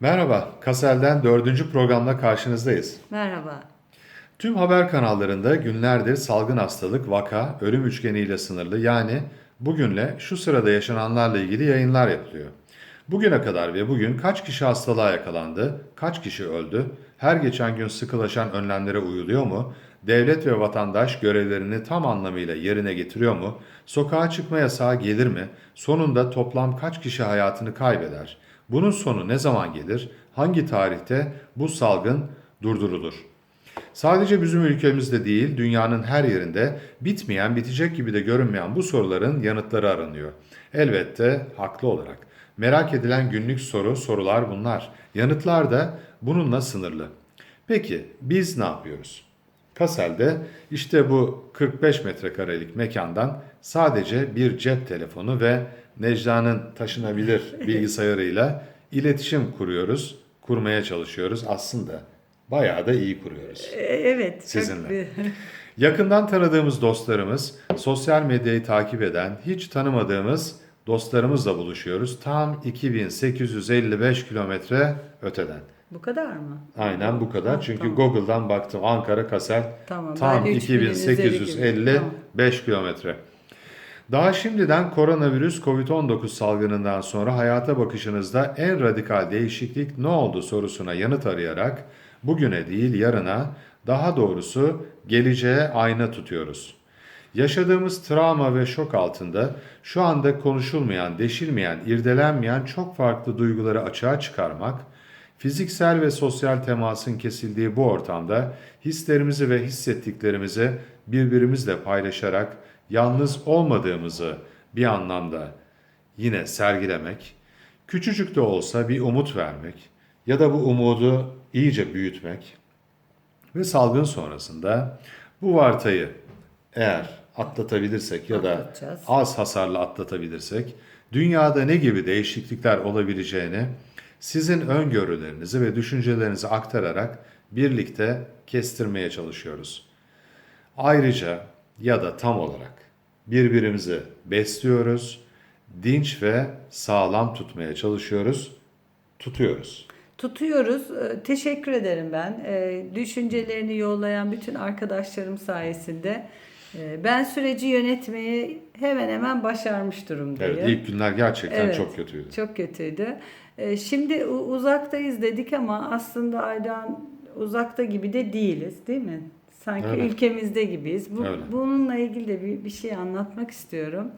Merhaba, Kasel'den dördüncü programla karşınızdayız. Merhaba. Tüm haber kanallarında günlerdir salgın hastalık, vaka, ölüm üçgeniyle sınırlı yani bugünle şu sırada yaşananlarla ilgili yayınlar yapılıyor. Bugüne kadar ve bugün kaç kişi hastalığa yakalandı, kaç kişi öldü, her geçen gün sıkılaşan önlemlere uyuluyor mu, devlet ve vatandaş görevlerini tam anlamıyla yerine getiriyor mu, sokağa çıkma yasağı gelir mi, sonunda toplam kaç kişi hayatını kaybeder, bunun sonu ne zaman gelir, hangi tarihte bu salgın durdurulur? Sadece bizim ülkemizde değil, dünyanın her yerinde bitmeyen, bitecek gibi de görünmeyen bu soruların yanıtları aranıyor. Elbette haklı olarak. Merak edilen günlük soru, sorular bunlar. Yanıtlar da bununla sınırlı. Peki biz ne yapıyoruz? Kasel'de işte bu 45 metrekarelik mekandan sadece bir cep telefonu ve Necla'nın taşınabilir bilgisayarıyla iletişim kuruyoruz, kurmaya çalışıyoruz. Aslında bayağı da iyi kuruyoruz. E, Evet. çok Sizinle. bir- Yakından tanıdığımız dostlarımız, sosyal medyayı takip eden, hiç tanımadığımız dostlarımızla buluşuyoruz. Tam 2855 kilometre öteden. Bu kadar mı? Aynen bu kadar. Ha, Çünkü tamam. Google'dan baktım Ankara Kasel Tamam. tam ben 3000'in üzeri gibi. 2855 kilometre. Daha şimdiden koronavirüs COVID-19 salgınından sonra hayata bakışınızda en radikal değişiklik ne oldu sorusuna yanıt arayarak bugüne değil yarına daha doğrusu geleceğe ayna tutuyoruz. Yaşadığımız travma ve şok altında şu anda konuşulmayan, deşilmeyen, irdelenmeyen çok farklı duyguları açığa çıkarmak, fiziksel ve sosyal temasın kesildiği bu ortamda hislerimizi ve hissettiklerimizi birbirimizle paylaşarak yalnız olmadığımızı bir anlamda yine sergilemek, küçücük de olsa bir umut vermek ya da bu umudu iyice büyütmek ve salgın sonrasında bu vartayı eğer atlatabilirsek ya da az hasarlı atlatabilirsek dünyada ne gibi değişiklikler olabileceğini sizin öngörülerinizi ve düşüncelerinizi aktararak birlikte kestirmeye çalışıyoruz. Ayrıca ya da tam olarak birbirimizi besliyoruz, dinç ve sağlam tutmaya çalışıyoruz, tutuyoruz. Tutuyoruz. Ee, Teşekkür ederim ben. Ee, Düşüncelerini yollayan bütün arkadaşlarım sayesinde ben süreci yönetmeyi hemen hemen başarmış durumdayım. Evet, ilk günler gerçekten Evet, çok kötüydü. Çok kötüydü. Ee, Şimdi uzaktayız dedik ama aslında Aydan uzakta gibi de değiliz değil mi? Sanki Evet. ülkemizde gibiyiz. Bu, Öyle. bununla ilgili de bir, bir şey anlatmak istiyorum.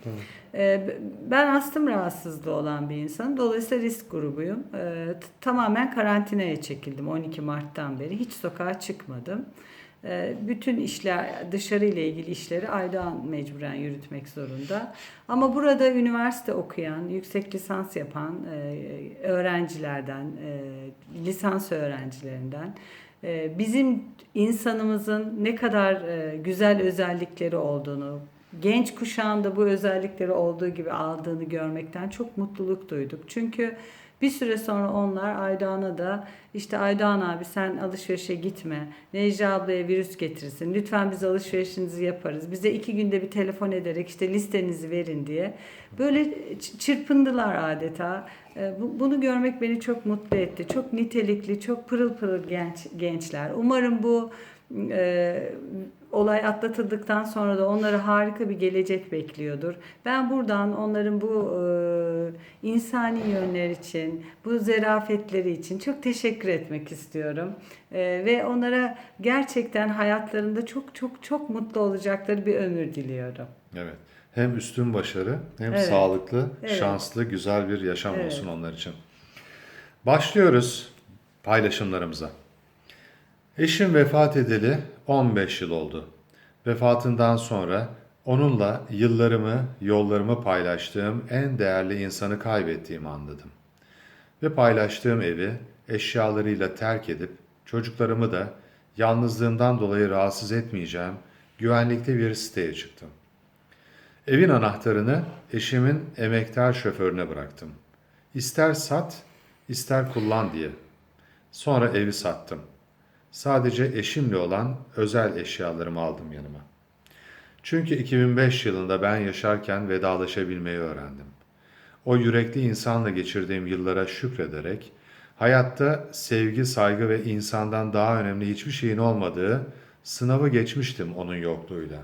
Ee, b- Ben astım rahatsızlığı olan bir insanım. Dolayısıyla risk grubuyum. Ee, Tamamen karantinaya çekildim 12 Mart'tan beri. Hiç sokağa çıkmadım. Ee, Bütün işler, dışarı ile ilgili işleri Aydan mecburen yürütmek zorunda. Ama burada üniversite okuyan, yüksek lisans yapan e, öğrencilerden, e, lisans öğrencilerinden, e, bizim insanımızın ne kadar güzel özellikleri olduğunu, genç kuşağın da bu özellikleri olduğu gibi aldığını görmekten çok mutluluk duyduk. Çünkü bir süre sonra onlar Aydoğan'a da işte Aydoğan abi sen alışverişe gitme. Necla ablaya virüs getirsin. Lütfen biz alışverişinizi yaparız. Bize iki günde bir telefon ederek işte listenizi verin diye. Böyle çırpındılar adeta. Bu- Bunu görmek beni çok mutlu etti. Çok nitelikli, çok pırıl pırıl genç gençler. Umarım bu e, olay atlatıldıktan sonra da onları harika bir gelecek bekliyordur. Ben buradan onların bu e, insani yönler için, bu zerafetleri için çok teşekkür etmek istiyorum. E, ve onlara gerçekten hayatlarında çok çok çok mutlu olacakları bir ömür diliyorum. Evet. Hem üstün başarı hem Evet. sağlıklı, Evet. şanslı, güzel bir yaşam Evet. olsun onlar için. Başlıyoruz paylaşımlarımıza. Eşim vefat edeli 15 yıl oldu. Vefatından sonra onunla yıllarımı, yollarımı paylaştığım en değerli insanı kaybettiğimi anladım. Ve paylaştığım evi eşyalarıyla terk edip çocuklarımı da yalnızlığımdan dolayı rahatsız etmeyeceğim güvenlikli bir siteye çıktım. Evin anahtarını eşimin emektar şoförüne bıraktım. İster sat, ister kullan diye. Sonra evi sattım. Sadece eşimle olan özel eşyalarımı aldım yanıma. Çünkü 2005 yılında ben yaşarken vedalaşabilmeyi öğrendim. O yürekli insanla geçirdiğim yıllara şükrederek Hayatta sevgi, saygı ve insandan daha önemli hiçbir şeyin olmadığı sınavı geçmiştim onun yokluğuyla.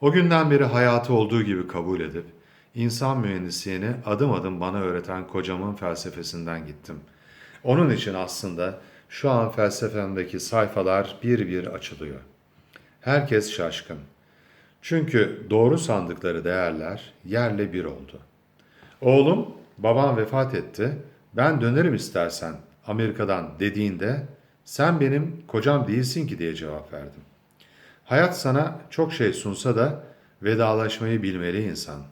O günden beri hayatı olduğu gibi kabul edip insan mühendisliğini adım adım bana öğreten kocamın felsefesinden gittim. Onun için aslında şu an felsefemdeki sayfalar bir bir açılıyor. Herkes şaşkın. Çünkü doğru sandıkları değerler yerle bir oldu. Oğlum, babam vefat etti, ben dönerim istersen Amerika'dan dediğinde sen benim kocam değilsin ki diye cevap verdim. Hayat sana çok şey sunsa da vedalaşmayı bilmeli insan.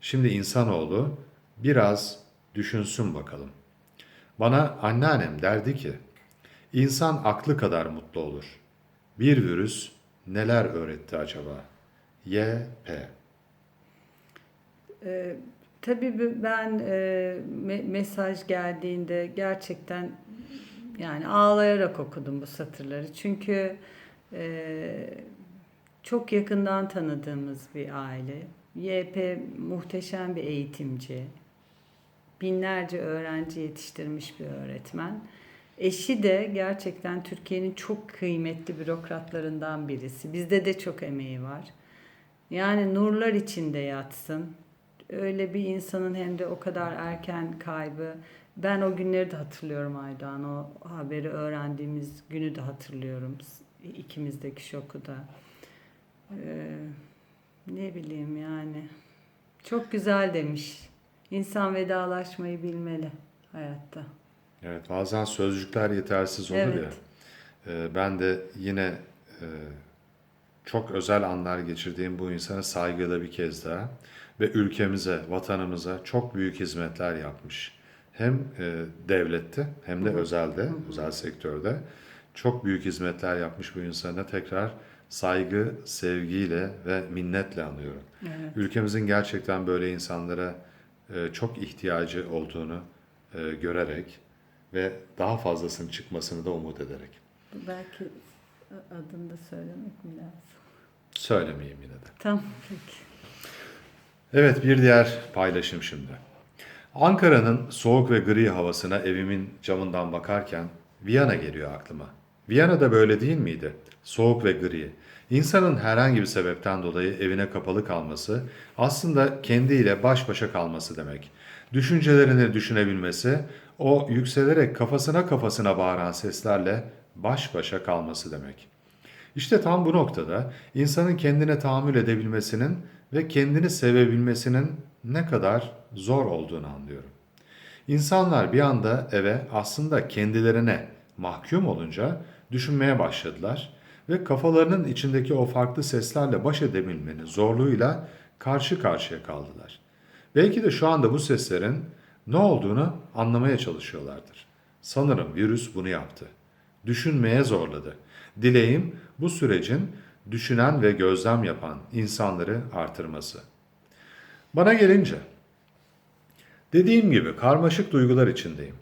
Şimdi insanoğlu biraz düşünsün bakalım. Bana anneannem derdi ki, insan aklı kadar mutlu olur. Bir virüs neler öğretti acaba? Y.P. Ee, tabii ben e, me- mesaj geldiğinde gerçekten yani ağlayarak okudum bu satırları. Çünkü e, çok yakından tanıdığımız bir aile. YP muhteşem bir eğitimci. Binlerce öğrenci yetiştirmiş bir öğretmen. Eşi de gerçekten Türkiye'nin çok kıymetli bürokratlarından birisi. Bizde de çok emeği var. Yani nurlar içinde yatsın. Öyle bir insanın hem de o kadar erken kaybı. Ben o günleri de hatırlıyorum Aydoğan. O haberi öğrendiğimiz günü de hatırlıyorum. İkimizdeki şoku da. Ee, ne bileyim yani. Çok güzel demiş. İnsan vedalaşmayı bilmeli hayatta. Evet bazen sözcükler yetersiz olur Evet. ya. Ee, ben de yine e, çok özel anlar geçirdiğim bu insana saygıyla bir kez daha ve ülkemize, vatanımıza çok büyük hizmetler yapmış. Hem e, devlette hem de özelde, özel sektörde çok büyük hizmetler yapmış bu insana tekrar saygı, sevgiyle ve minnetle anıyorum. Evet. Ülkemizin gerçekten böyle insanlara e, çok ihtiyacı olduğunu e, görerek ve daha fazlasının çıkmasını da umut ederek. Belki adını da söylemek mi lazım? Söylemeyeyim yine de. Tamam peki. Evet bir diğer paylaşım şimdi. Ankara'nın soğuk ve gri havasına evimin camından bakarken Viyana geliyor aklıma. Viyana da böyle değil miydi? Soğuk ve gri. İnsanın herhangi bir sebepten dolayı evine kapalı kalması aslında kendiyle baş başa kalması demek. Düşüncelerini düşünebilmesi, o yükselerek kafasına kafasına bağıran seslerle baş başa kalması demek. İşte tam bu noktada insanın kendine tahammül edebilmesinin ve kendini sevebilmesinin ne kadar zor olduğunu anlıyorum. İnsanlar bir anda eve aslında kendilerine mahkum olunca düşünmeye başladılar ve kafalarının içindeki o farklı seslerle baş edebilmenin zorluğuyla karşı karşıya kaldılar. Belki de şu anda bu seslerin ne olduğunu anlamaya çalışıyorlardır. Sanırım virüs bunu yaptı. Düşünmeye zorladı. Dileğim bu sürecin düşünen ve gözlem yapan insanları artırması. Bana gelince, dediğim gibi karmaşık duygular içindeyim.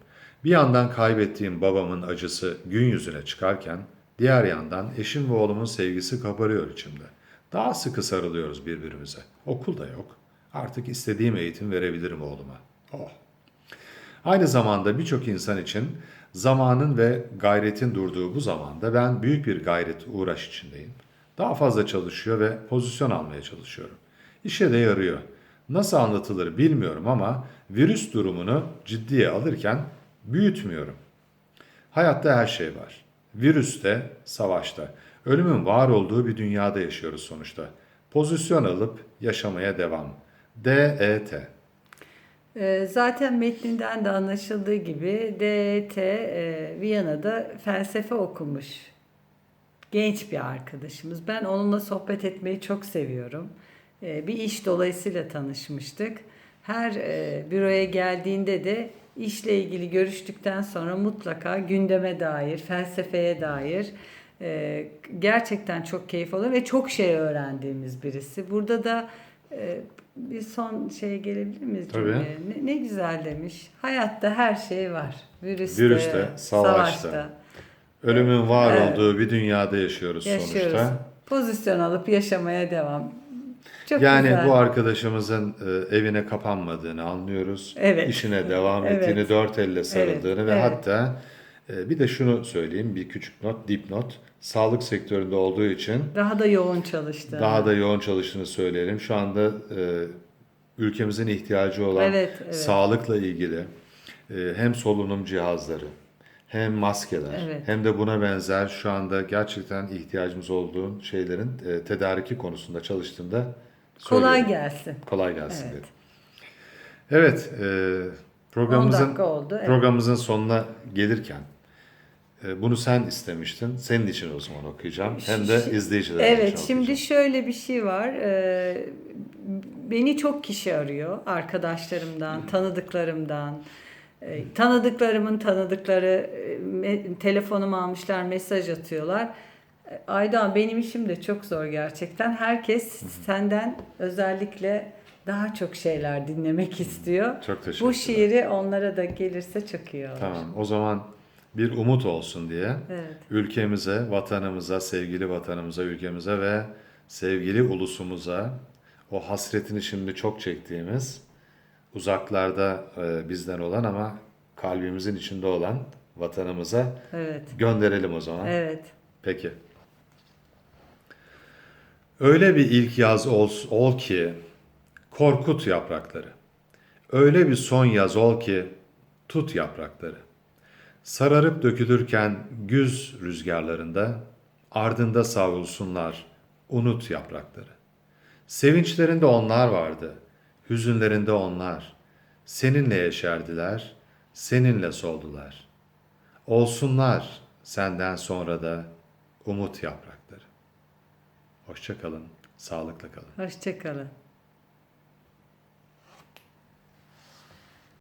Bir yandan kaybettiğim babamın acısı gün yüzüne çıkarken, diğer yandan eşim ve oğlumun sevgisi kabarıyor içimde. Daha sıkı sarılıyoruz birbirimize. Okul da yok. Artık istediğim eğitim verebilirim oğluma. Oh. Aynı zamanda birçok insan için zamanın ve gayretin durduğu bu zamanda ben büyük bir gayret uğraş içindeyim. Daha fazla çalışıyor ve pozisyon almaya çalışıyorum. İşe de yarıyor. Nasıl anlatılır bilmiyorum ama virüs durumunu ciddiye alırken büyütmüyorum. Hayatta her şey var. Virüste, savaşta. Ölümün var olduğu bir dünyada yaşıyoruz sonuçta. Pozisyon alıp yaşamaya devam. D-E-T. Ee, Zaten metninden de anlaşıldığı gibi DET e, Viyana'da felsefe okumuş genç bir arkadaşımız. Ben onunla sohbet etmeyi çok seviyorum. Ee, Bir iş dolayısıyla tanışmıştık. Her e, büroya geldiğinde de işle ilgili görüştükten sonra mutlaka gündeme dair, felsefeye dair e, gerçekten çok keyif alıyor ve çok şey öğrendiğimiz birisi. Burada da e, bir son şeye gelebilir miyiz? Tabii. Ne, ne güzel demiş. Hayatta her şey var. Virüste, Virüste, savaşta. Ölümün var Evet. olduğu bir dünyada yaşıyoruz, yaşıyoruz. sonuçta. Pozisyon alıp yaşamaya devam. Çok yani güzel. bu arkadaşımızın e, evine kapanmadığını anlıyoruz. Evet. İşine devam Evet. ettiğini, dört elle sarıldığını ve evet. hatta bir de şunu söyleyeyim, bir küçük not, dipnot. Sağlık sektöründe olduğu için Daha da yoğun çalıştı. daha da yoğun çalıştığını söyleyelim. Şu anda e, ülkemizin ihtiyacı olan Evet, evet. sağlıkla ilgili e, hem solunum cihazları hem maskeler Evet. hem de buna benzer şu anda gerçekten ihtiyacımız olduğu şeylerin e, tedariki konusunda çalıştığında Kolay gelsin. Kolay gelsin Evet. dedim. Evet, e, 10 programımızın oldu. Evet. programımızın sonuna gelirken bunu sen istemiştin. Senin için o zaman okuyacağım. Hem de izleyiciler için Evet, şimdi okuyacağım. şöyle bir şey var. Ee, beni çok kişi arıyor. Arkadaşlarımdan, tanıdıklarımdan. Ee, tanıdıklarımın tanıdıkları e, telefonumu almışlar, mesaj atıyorlar. Ee, Aydan benim işim de çok zor gerçekten. Herkes senden özellikle daha çok şeyler dinlemek istiyor. Çok teşekkürler. Bu şiiri onlara da gelirse çok iyi olur. Tamam. O zaman bir umut olsun diye Evet. ülkemize, vatanımıza, sevgili vatanımıza, ülkemize ve sevgili ulusumuza o hasretini şimdi çok çektiğimiz uzaklarda e, bizden olan ama kalbimizin içinde olan vatanımıza Evet. gönderelim o zaman. Evet. Peki. Öyle bir ilk yaz ol, ol ki korkut yaprakları. Öyle bir son yaz ol ki tut yaprakları. Sararıp dökülürken güz rüzgarlarında ardında savrulsunlar unut yaprakları. Sevinçlerinde onlar vardı, hüzünlerinde onlar. Seninle yeşerdiler, seninle soldular. Olsunlar senden sonra da umut yaprakları. Hoşça kalın, sağlıkla kalın. Hoşçakalın.